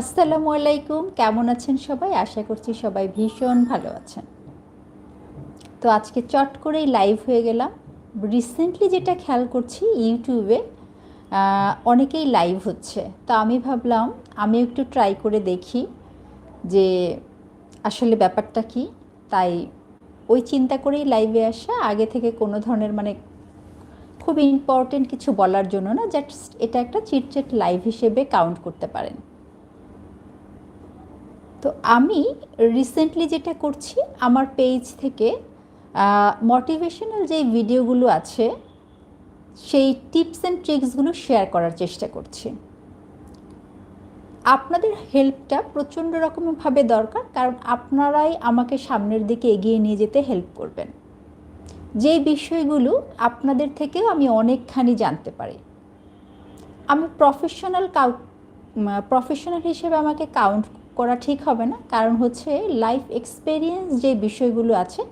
আসসালামু আলাইকুম। কেমন আছেন সবাই? আশা করছি সবাই ভীষণ ভালো আছেন। তো আজকে চট করেই লাইভ হয়ে গেলাম। রিসেন্টলি যেটা খেয়াল করছি ইউটিউবে অনেকেই লাইভ হচ্ছে। তো আমি ভাবলাম আমি একটু ট্রাই করে দেখি যে আসলে ব্যাপারটা কি। তাই ওই চিন্তা করেই লাইভে আসা। আগে থেকে কোনো ধরনের মানে খুব ইম্পর্টেন্ট কিছু বলার জন্য না জাস্ট এটা একটা চিটচেট লাইভ হিসেবে কাউন্ট করতে পারেন। তো আমি রিসেন্টলি যেটা করছি, আমার পেজ থেকে মোটিভেশনাল যে ভিডিওগুলো আছে, সেই টিপস অ্যান্ড ট্রিক্সগুলো শেয়ার করার চেষ্টা করছি। আপনাদের হেল্পটা প্রচণ্ড রকমভাবে দরকার, কারণ আপনারাই আমাকে সামনের দিকে এগিয়ে নিয়ে যেতে হেল্প করবেন। যে বিষয়গুলো আপনাদের থেকেও আমি অনেকখানি জানতে পারি। আমি প্রফেশনাল কাউ প্রফেশনাল হিসেবে আমাকে কাউন্ট করা ঠিক হবে না। কারণ হচ্ছে লাইফ এক্সপেরিয়েন্স যে বিষয়গুলো আছে,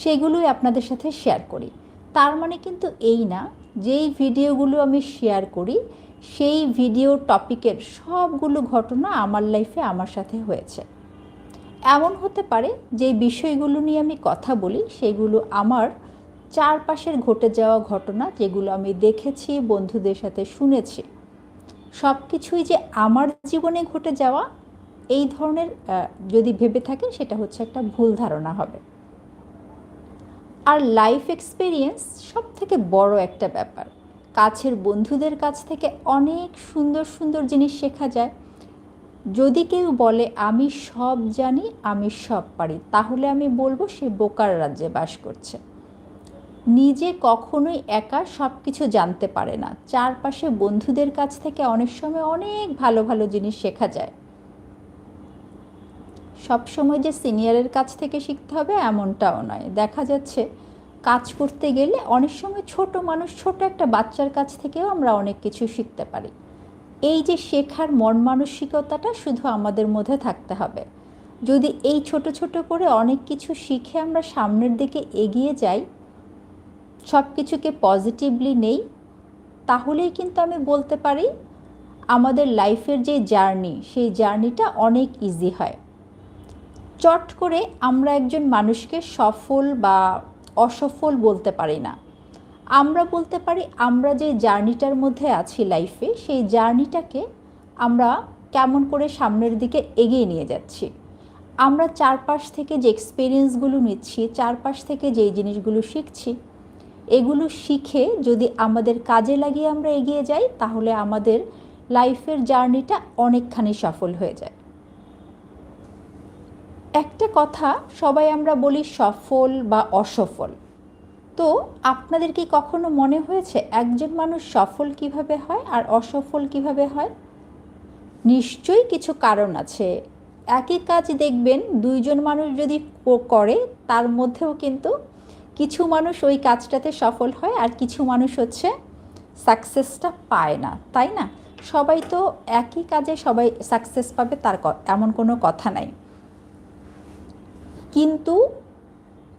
সেগুলোই আপনাদের সাথে শেয়ার করি। তার মানে কিন্তু এই না, যেই ভিডিওগুলো আমি শেয়ার করি, সেই ভিডিও টপিকের সবগুলো ঘটনা আমার লাইফে আমার সাথে হয়েছে। এমন হতে পারে যে বিষয়গুলো নিয়ে আমি কথা বলি, সেগুলো আমার চারপাশের ঘটে যাওয়া ঘটনা যেগুলো আমি দেখেছি, বন্ধুদের সাথে শুনেছি সব কিছুই যে আমার জীবনে ঘটে যাওয়া এই ধরনের যদি ভেবে থাকেন, সেটা হচ্ছে একটা ভুল ধারণা হবে। আর লাইফ এক্সপিরিয়েন্স সব থেকে বড় একটা ব্যাপার। কাছের বন্ধুদের কাছ থেকে অনেক সুন্দর সুন্দর জিনিস শেখা যায়। যদি কেউ বলে, আমি সব জানি, আমি সব পারি, তাহলে আমি বলব, সে বোকার রাজ্যে বাস করছে। নিজে কখনোই একা সব কিছু জানতে পারে না। চারপাশে বন্ধুদের কাছ থেকে অনেক সময় অনেক ভালো ভালো জিনিস শেখা যায়। সব সময় যে সিনিয়রের কাছ থেকে শিখতে হবে এমনটাও নয়। দেখা যাচ্ছে কাজ করতে গেলে অনেক সময় ছোট মানুষ, ছোট একটা বাচ্চার কাছ থেকেও আমরা অনেক কিছু শিখতে পারি। এই যে শেখার মন মানসিকতাটা শুধু আমাদের মধ্যে থাকতে হবে। যদি এই ছোট ছোট করে অনেক কিছু শিখে আমরা সামনের দিকে এগিয়ে যাই সব কিছুকে পজিটিভলি নেই, তাহলেই কিন্তু আমি বলতে পারি আমাদের লাইফের যে জার্নি সেই জার্নিটা অনেক ইজি হয়। চট করে আমরা একজন মানুষকে সফল বা অসফল বলতে পারি না। আমরা বলতে পারি আমরা যে জার্নিটার মধ্যে আছি লাইফে, সেই জার্নিটাকে আমরা কেমন করে সামনের দিকে এগিয়ে নিয়ে যাচ্ছি। আমরা চারপাশ থেকে যে এক্সপিরিয়েন্সগুলো নিচ্ছি, চারপাশ থেকে যেই জিনিসগুলো শিখছি, এগুলো শিখে যদি আমাদের কাজে লাগিয়ে আমরা এগিয়ে যাই, তাহলে আমাদের লাইফের জার্নিটা অনেকখানি সফল হয়ে যায়। একটা কথা সবাই আমরা বলি সফল বা অসফল। তো আপনাদের কি কখনো মনে হয়েছে একজন মানুষ সফল কীভাবে হয় আর অসফল কীভাবে হয়? নিশ্চয়ই কিছু কারণ আছে। একই কাজ দেখবেন দুইজন মানুষ যদি করে তার মধ্যেও কিন্তু কিছু মানুষ ওই কাজটাতে সফল হয় আর কিছু মানুষ হচ্ছে সাকসেসটা পায় না, তাই না? সবাই তো একই কাজে সবাই সাকসেস পাবে তার এমন কোনো কথা নাই। কিন্তু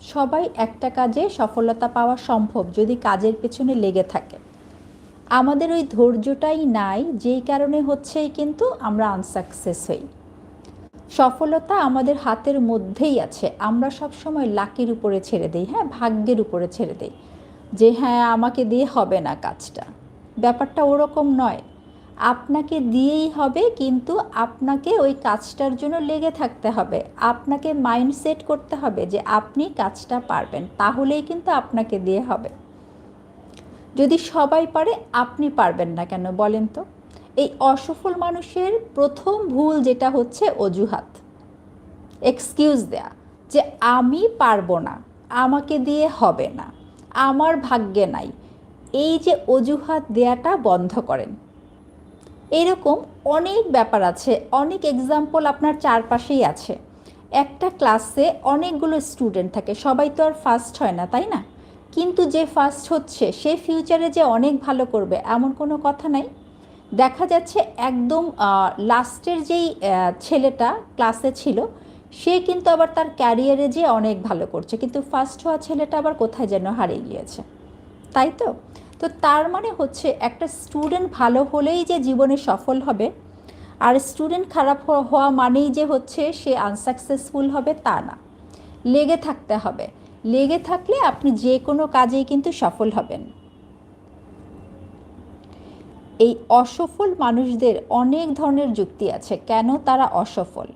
সবাই একটা কাজে সফলতা পাওয়া সম্ভব যদি কাজের পেছনে লেগে থাকে। আমাদের ওই ধৈর্যটাই নাই, যেই কারণে হচ্ছেই কিন্তু আমরা আনসাকসেস হই। সফলতা আমাদের হাতের মধ্যেই আছে। আমরা সব সময় লাকির উপরে ছেড়ে দিই হ্যাঁ ভাগ্যের উপরে ছেড়ে দিই যে হ্যাঁ আমাকে দিয়ে হবে না কাজটা। ব্যাপারটা ওরকম নয়। আপনাকে দিয়েই হবে, কিন্তু আপনাকে ওই কাজটার জন্য লেগে থাকতে হবে। আপনাকে মাইন্ডসেট করতে হবে যে আপনি কাজটা পারবেন, তাহলেই কিন্তু আপনাকে দিয়ে হবে। যদি সবাই পারে, আপনি পারবেন না কেন বলেন তো? এই অসফল মানুষের প্রথম ভুল যেটা হচ্ছে অজুহাত। এক্সকিউজ দেয়া, যে আমি পারব না, আমাকে দিয়ে হবে না, আমার ভাগ্যে নাই। এই যে অজুহাত দেয়াটা বন্ধ করেন। এরকম অনেক ব্যাপার আছে, অনেক এক্সাম্পল আপনার চারপাশেই আছে। একটা ক্লাসে অনেকগুলো স্টুডেন্ট থাকে, সবাই তো আর ফার্স্ট হয় না, তাই না? কিন্তু যে ফার্স্ট হচ্ছে, সে ফিউচারে যে অনেক ভালো করবে, এমন কোনো কথা নাই। দেখা যাচ্ছে একদম লাস্টের যেই ছেলেটা ক্লাসে ছিল, সে কিন্তু আবার তার ক্যারিয়ারে যে অনেক ভালো করছে, কিন্তু ফার্স্ট হওয়া ছেলেটা আবার কোথায় যেন হারিয়ে গিয়েছে। তাই তো? তো তার মানে হচ্ছে একটা স্টুডেন্ট ভালো হলেই যে জীবনে সফল হবে, আর স্টুডেন্ট খারাপ হওয়া মানেই যে হচ্ছে সে আনসাকসেসফুল হবে তা না। লেগে থাকতে হবে। লেগে থাকলে আপনি যে কোনো কাজেই কিন্তু সফল হবেন। এই অসফল মানুষদের অনেক ধরনের যুক্তি আছে। কেন তারা অসফল?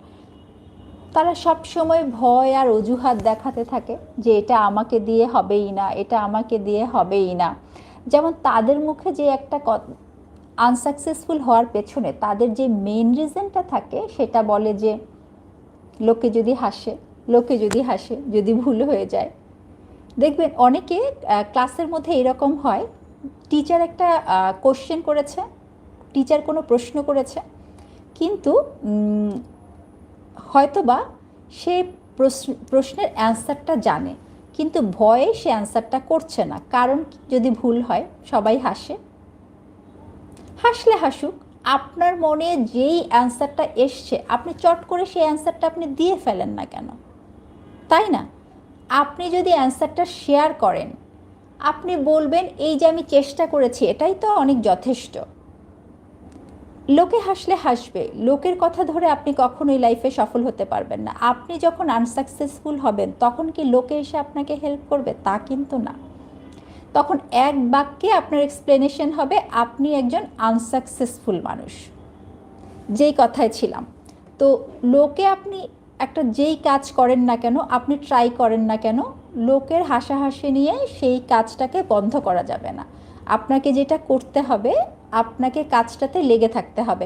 তারা সব সময় ভয় আর অজুহাত দেখাতে থাকে যে এটা আমাকে দিয়ে হবেই না, এটা আমাকে দিয়ে হবেই না। যেমন তাদের মুখে যে একটা আনসাকসেসফুল হওয়ার পেছনে তাদের যে মেন রিজনটা থাকে সেটা বলে যে, লোকে যদি হাসে, লোকে যদি হাসে, যদি ভুল হয়ে যায়। দেখবেন অনেকে ক্লাসের মধ্যে এরকম হয় টিচার একটা কোশ্চেন করেছে টিচার কোনো প্রশ্ন করেছে, কিন্তু হয়তোবা সে প্রশ্নের অ্যান্সারটা জানে। কিন্তু ভয়ে সে অ্যান্সারটা করছে না। কারণ যদি ভুল হয়, সবাই হাসে। হাসলে হাসুক, আপনার মনে যেই অ্যান্সারটা এসছে, আপনি চট করে সেই অ্যান্সারটা আপনি দিয়ে ফেলেন না কেন? তাই না? আপনি যদি অ্যান্সারটা শেয়ার করেন, আপনি বলবেন, এই যে আমি চেষ্টা করেছি, এটাই তো অনেক যথেষ্ট। লোকে হাসলে হাসবে, লোকের কথা ধরে আপনি কখনোই লাইফে সফল হতে পারবেন না। আপনি যখন আনসাকসেসফুল হবেন, তখন কি লোকে এসে আপনাকে হেল্প করবে? তা কিন্তু না। তখন এক বাক্যে আপনার এক্সপ্লেনেশন হবে, আপনি একজন আনসাকসেসফুল মানুষ। যেই কথায় ছিলাম। তো লোকে আপনি একটা যেই কাজ করেন না কেন, আপনি ট্রাই করেন না কেন, লোকের হাসাহাসি নিয়ে সেই কাজটাকে বন্ধ করা যাবে না। আপনাকে যেটা করতে হবে আপনাকে কাজটাতে লেগে থাকতে হবে।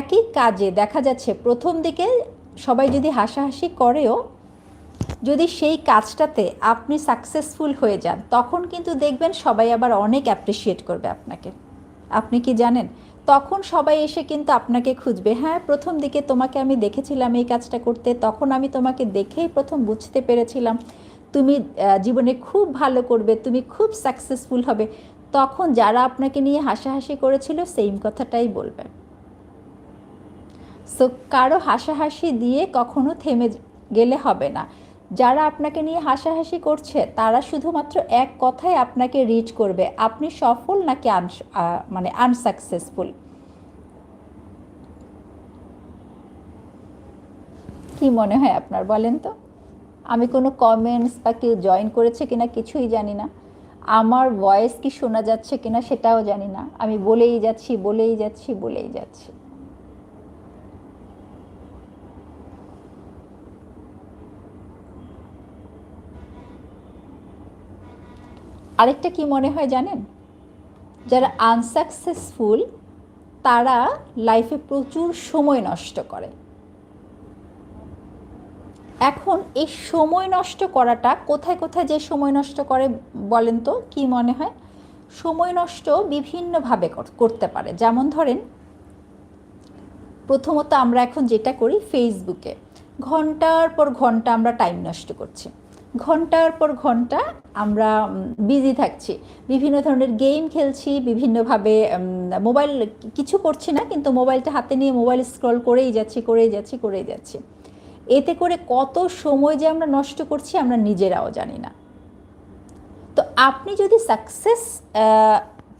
একই কাজে দেখা যাচ্ছে প্রথম দিকে সবাই যদি হাসাহাসি করেও যদি সেই কাজটাতে আপনি সাকসেসফুল হয়ে যান, তখন কিন্তু দেখবেন সবাই আবার অনেক অ্যাপ্রিসিয়েট করবে আপনাকে। আপনি কি জানেন? তখন সবাই এসে কিন্তু আপনাকে খুঁজবে হ্যাঁ প্রথম দিকে তোমাকে আমি দেখেছিলাম এই কাজটা করতে, তখন আমি তোমাকে দেখেই প্রথম বুঝতে পেরেছিলাম। তুমি জীবনে খুব ভালো করবে, তুমি খুব সাকসেসফুল হবে। তখন যারা আপনাকে নিয়ে হাসাহাসি করেছিল সেম কথাটাই বলবে। সো কারও হাসাহাসি দিয়ে কখনো থেমে গেলে হবে না। যারা আপনাকে নিয়ে হাসাহাসি করছে, তারা শুধুমাত্র এক কথায় আপনাকে রিচ করবে, আপনি সফল নাকি মানে আনসাকসেসফুল কি মনে হয় আপনার বলেন তো? আমি কোনো কমেন্টস বা কেউ জয়েন করেছে কিনা কিছুই জানি না। আমার ভয়েস কি শোনা যাচ্ছে কিনা সেটাও জানি না। আমি বলেই যাচ্ছি বলেই যাচ্ছি বলেই যাচ্ছি। আরেকটা কি মনে হয় জানেন? যারা আনসাকসেসফুল তারা লাইফে প্রচুর সময় নষ্ট করে। এখন এই সময় নষ্ট করাটা, কোথায় কোথায় যে সময় নষ্ট করে বলেন তো, কি মনে হয়? সময় নষ্ট বিভিন্নভাবে করতে পারে। যেমন ধরেন, প্রথমত আমরা এখন যেটা করি ফেসবুকে। ঘণ্টার পর ঘণ্টা আমরা টাইম নষ্ট করছি। ঘণ্টার পর ঘণ্টা আমরা বিজি থাকছি। বিভিন্ন ধরনের গেম খেলছি, বিভিন্নভাবে মোবাইল, কিছু করছি না, কিন্তু মোবাইলটা হাতে নিয়ে মোবাইল স্ক্রল করেই যাচ্ছি করেই যাচ্ছি করেই যাচ্ছি। এতে করে কত সময় যে আমরা নষ্ট করছি আমরা নিজেরাও জানি না। তো আপনি যদি সাকসেস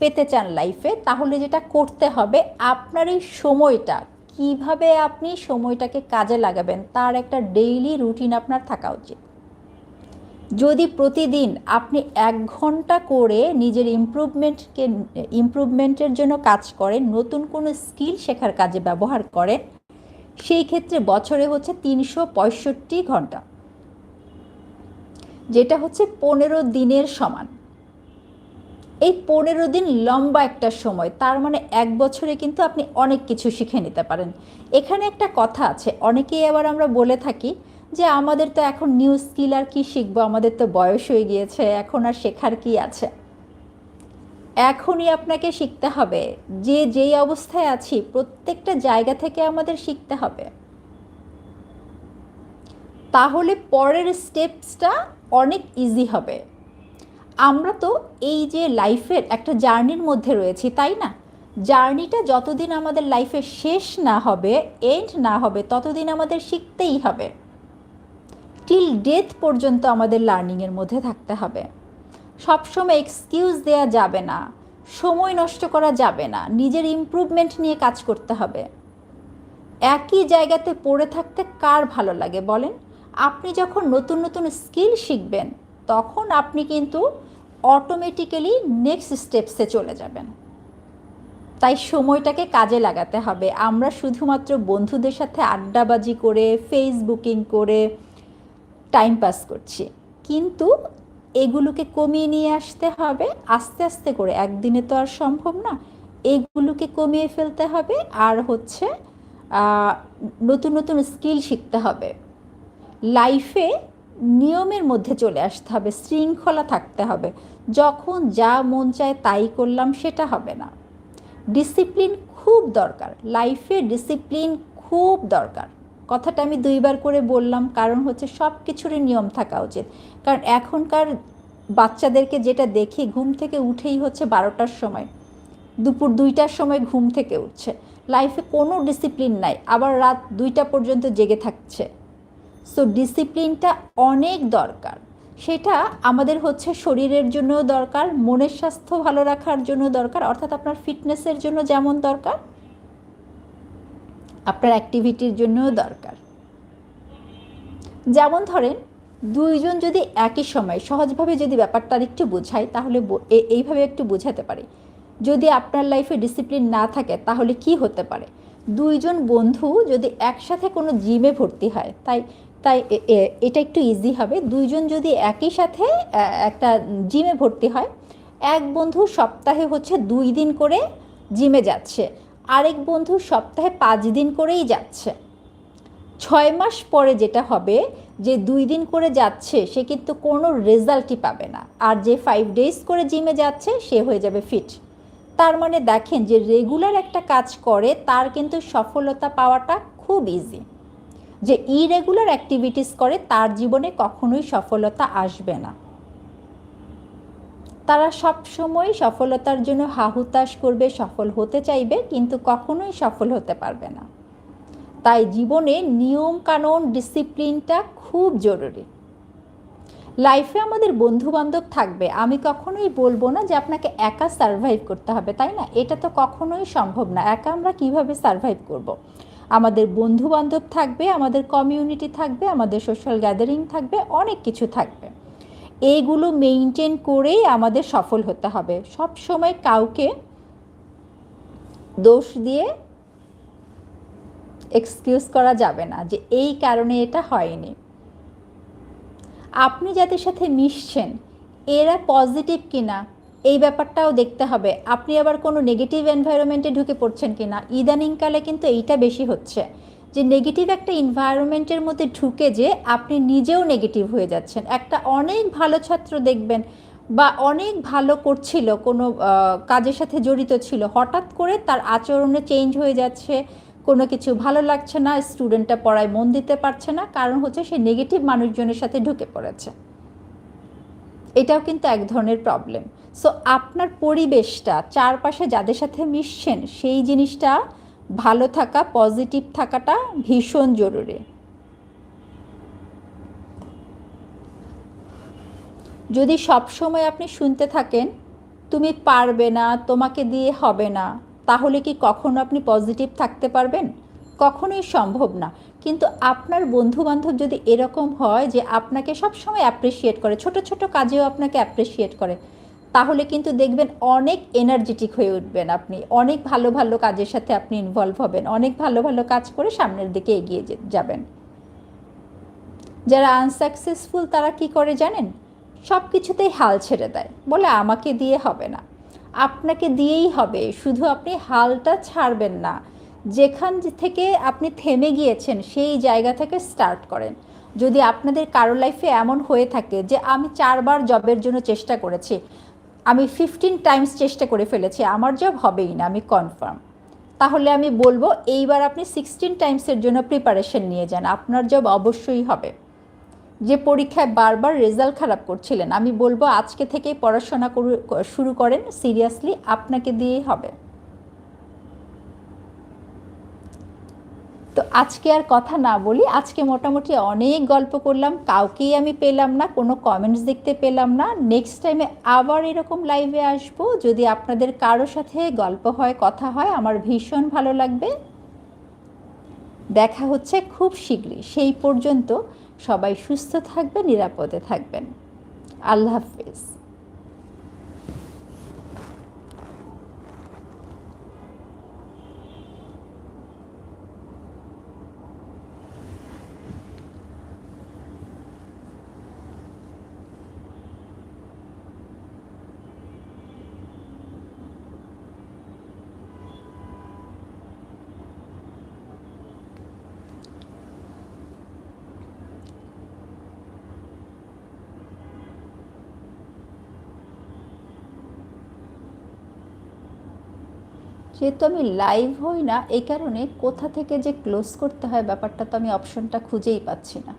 পেতে চান লাইফে তাহলে যেটা করতে হবে, আপনার এই সময়টা, কীভাবে আপনি সময়টাকে কাজে লাগাবেন, তার একটা ডেইলি রুটিন আপনার থাকা উচিত। যদি প্রতিদিন আপনি এক ঘণ্টা করে নিজের ইমপ্রুভমেন্টকে ইমপ্রুভমেন্টের জন্য কাজ করেন, নতুন কোনো স্কিল শেখার কাজে ব্যবহার করেন সেই ক্ষেত্রে বছরে হচ্ছে তিনশো পঁয়ষট্টি ঘণ্টা, যেটা হচ্ছে পনেরো দিনের সমান। এই পনেরো দিন লম্বা একটা সময়, তার মানে এক বছরে কিন্তু আপনি অনেক কিছু শিখে নিতে পারেন। এখানে একটা কথা আছে, অনেকেই আবার আমরা বলে থাকি যে, আমাদের তো এখন নিউ স্কিল আর কী শিখব, আমাদের তো বয়স হয়ে গিয়েছে, এখন আর শেখার কি আছে? এখনই আপনাকে শিখতে হবে। যে যেই অবস্থায় আছি, প্রত্যেকটা জায়গা থেকে আমাদের শিখতে হবে। তাহলে পরের স্টেপসটা অনেক ইজি হবে। আমরা তো এই যে লাইফের একটা জার্নির মধ্যে রয়েছি, তাই না? জার্নিটা যতদিন আমাদের লাইফে শেষ না হবে এন্ড না হবে, ততদিন আমাদের শিখতেই হবে। টিল ডেথ পর্যন্ত আমাদের লার্নিংয়ের মধ্যে থাকতে হবে। সবসময় এক্সকিউজ দেয়া যাবে না, সময় নষ্ট করা যাবে না, নিজের ইমপ্রুভমেন্ট নিয়ে কাজ করতে হবে। একই জায়গাতে পড়ে থাকতে কার ভালো লাগে বলেন? আপনি যখন নতুন নতুন স্কিল শিখবেন, তখন আপনি কিন্তু অটোমেটিক্যালি নেক্সট স্টেপসে চলে যাবেন। তাই সময়টাকে কাজে লাগাতে হবে। আমরা শুধুমাত্র বন্ধুদের সাথে আড্ডাবাজি করে ফেসবুকিং করে টাইম পাস করছি। কিন্তু এগুলোকে কমিয়ে নিয়ে আসতে হবে। আস্তে আস্তে করে, একদিনে তো আর সম্ভব না। এগুলোকে কমিয়ে ফেলতে হবে আর হচ্ছে নতুন নতুন স্কিল শিখতে হবে। লাইফে নিয়মের মধ্যে চলে আসতে হবে, শৃঙ্খলা থাকতে হবে। যখন যা মন চায় তাই করলাম, সেটা হবে না। ডিসিপ্লিন খুব দরকার। লাইফে ডিসিপ্লিন খুব দরকার। কথাটা আমি দুইবার করে বললাম, কারণ হচ্ছে সব কিছুরই নিয়ম থাকা উচিত। কারণ এখনকার বাচ্চাদেরকে যেটা দেখি, ঘুম থেকে উঠেই হচ্ছে বারোটার সময়। দুপুর দুইটার সময় ঘুম থেকে উঠছে। লাইফে কোনো ডিসিপ্লিন নাই, আবার রাত দুইটা পর্যন্ত জেগে থাকছে। সো ডিসিপ্লিনটা অনেক দরকার। সেটা আমাদের হচ্ছে শরীরের জন্য দরকার, মনের স্বাস্থ্য ভালো রাখার জন্য দরকার, অর্থাৎ আপনার ফিটনেসের জন্য যেমন দরকার আপনার অ্যাক্টিভিটির জন্যও দরকার। যেমন ধরেন, দুইজন যদি একই সময় সহজভাবে যদি ব্যাপারটা একটু বোঝায়, তাহলে এইভাবে একটু বোঝাতে পারি। যদি আপনার লাইফে ডিসিপ্লিন না থাকে, তাহলে কি হতে পারে? দুইজন বন্ধু যদি একসাথে কোনো জিমে ভর্তি হয়, তাই তাই এটা একটু ইজি হবে। দুইজন যদি একই সাথে একটা জিমে ভর্তি হয়, এক বন্ধু সপ্তাহে হচ্ছে দুই দিন করে জিমে যাচ্ছে। আরেক বন্ধু সপ্তাহে পাঁচ দিন করেই যাচ্ছে। ছয় মাস পরে যেটা হবে, যে দুই দিন করে যাচ্ছে, সে কিন্তু কোনো রেজাল্টই পাবে না। আর যে ফাইভ ডেজ করে জিমে যাচ্ছে, সে হয়ে যাবে ফিট তার মানে দেখেন যে রেগুলার একটা কাজ করে, তার কিন্তু সফলতা পাওয়াটা খুব ইজি যে ইরেগুলার অ্যাক্টিভিটিস করে, তার জীবনে কখনোই সফলতা আসবে না। তারা সব সময় সফলতার জন্য হাহুতাশ করবে, সফল হতে চাইবে, কিন্তু কখনোই সফল হতে পারবে না। তাই জীবনে নিয়ম কানুন ডিসিপ্লিনটা খুব জরুরি। লাইফে আমাদের বন্ধু বান্ধব থাকবে। আমি কখনোই বলব না যে আপনাকে একা সারভাইভ করতে হবে, তাই না? এটা তো কখনোই সম্ভব না। একা আমরা কীভাবে সারভাইভ করব। আমাদের বন্ধু বান্ধব থাকবে, আমাদের কমিউনিটি থাকবে, আমাদের সোশ্যাল গ্যাদারিং থাকবে, অনেক কিছু থাকবে। এইগুলো মেনটেন করেই আমাদের সফল হতে হবে। সব সময় কাউকে দোষ দিয়ে এক্সকিউজ করা যাবে না যে এই কারণে এটা হয়নি। আপনি যাদের সাথে মিশছেন, এরা পজিটিভ কিনা, এই ব্যাপারটাও দেখতে হবে। আপনি আবার কোনো নেগেটিভ এনভায়রনমেন্টে ঢুকে পড়ছেন কিনা, ইদানিংকালে কিন্তু এইটা বেশি হচ্ছে। যে নেগেটিভ একটা এনভায়রনমেন্টের মধ্যে ঢুকে যে আপনি নিজেও নেগেটিভ হয়ে যাচ্ছেন। একটা অনেক ভালো ছাত্র দেখবেন বা অনেক ভালো করছিল, কোনো কাজের সাথে জড়িত ছিল, হঠাৎ করে তার আচরণে চেঞ্জ হয়ে যাচ্ছে, কোনো কিছু ভালো লাগছে না স্টুডেন্টটা পড়ায় মন দিতে পারছে না, কারণ হচ্ছে সে নেগেটিভ মানুষজনের সাথে ঢুকে পড়েছে। এটাও কিন্তু এক ধরনের প্রবলেম সো আপনার পরিবেশটা, চারপাশে যাদের সাথে মিশছেন, সেই জিনিসটা ভালো থাকা পজিটিভ থাকাটা ভীষণ জরুরি। যদি সব সময় আপনি শুনতে থাকেন, তুমি পারবে না, তোমাকে দিয়ে হবে না তাহলে কি কখনো আপনি পজিটিভ থাকতে পারবেন? কখনোই সম্ভব না। কিন্তু আপনার বন্ধু বান্ধব যদি এরকম হয় যে আপনাকে সবসময় অ্যাপ্রিসিয়েট করে, ছোট ছোট কাজেও আপনাকে অ্যাপ্রিসিয়েট করে তাহলে কিন্তু দেখবেন অনেক এনার্জেটিক হয়ে উঠবেন আপনি। অনেক ভালো ভালো কাজের সাথে আপনি ইনভলভ হবেন। অনেক ভালো ভালো কাজ করে সামনের দিকে এগিয়ে যাবেন। যারা আনসাকসেসফুল তারা কি করে জানেন? সব কিছুতেই হাল ছেড়ে দেয়। বলে আমাকে দিয়ে হবে না। আপনাকে দিয়েই হবে। শুধু আপনি হালটা ছাড়বেন না। যেখান থেকে আপনি থেমে গিয়েছেন, সেই জায়গা থেকে স্টার্ট করেন। যদি আপনাদের কারও লাইফে এমন হয়ে থাকে যে, আমি চারবার জবের জন্য চেষ্টা করেছি আমি ফিফটিন টাইমস চেষ্টা করে ফেলেছি, আমার জব হবেই না, আমি কনফার্ম তাহলে আমি বলব, এইবার আপনি সিক্সটিন টাইমসের জন্য প্রিপারেশন নিয়ে যান, আপনার জব অবশ্যই হবে। যে পরীক্ষায় বারবার রেজাল্ট খারাপ করছিলেন, আমি বলব আজকে থেকেই পড়াশোনা শুরু করেন সিরিয়াসলি আপনাকে দিয়েই হবে। তো আজকে আর কথা না বলি, আজকে মোটামুটি অনেক গল্প করলাম, কাউকেই আমি পেলাম না, কোনো কমেন্টস দেখতে পেলাম না। নেক্সট টাইমে আবার এরকম লাইভে আসব। যদি আপনাদের কারও সাথে গল্প হয়, কথা হয়, আমার ভীষণ ভালো লাগবে। দেখা হচ্ছে খুব শীঘ্রই। সেই পর্যন্ত সবাই সুস্থ থাকবেন, নিরাপদে থাকবেন। আল্লাহ হাফিজ। যেহেতু আমি লাইভ হই না এই কারণে কোথা থেকে যে ক্লোজ করতে হয় ব্যাপারটা তো আমি অপশনটা খুঁজেই পাচ্ছি না।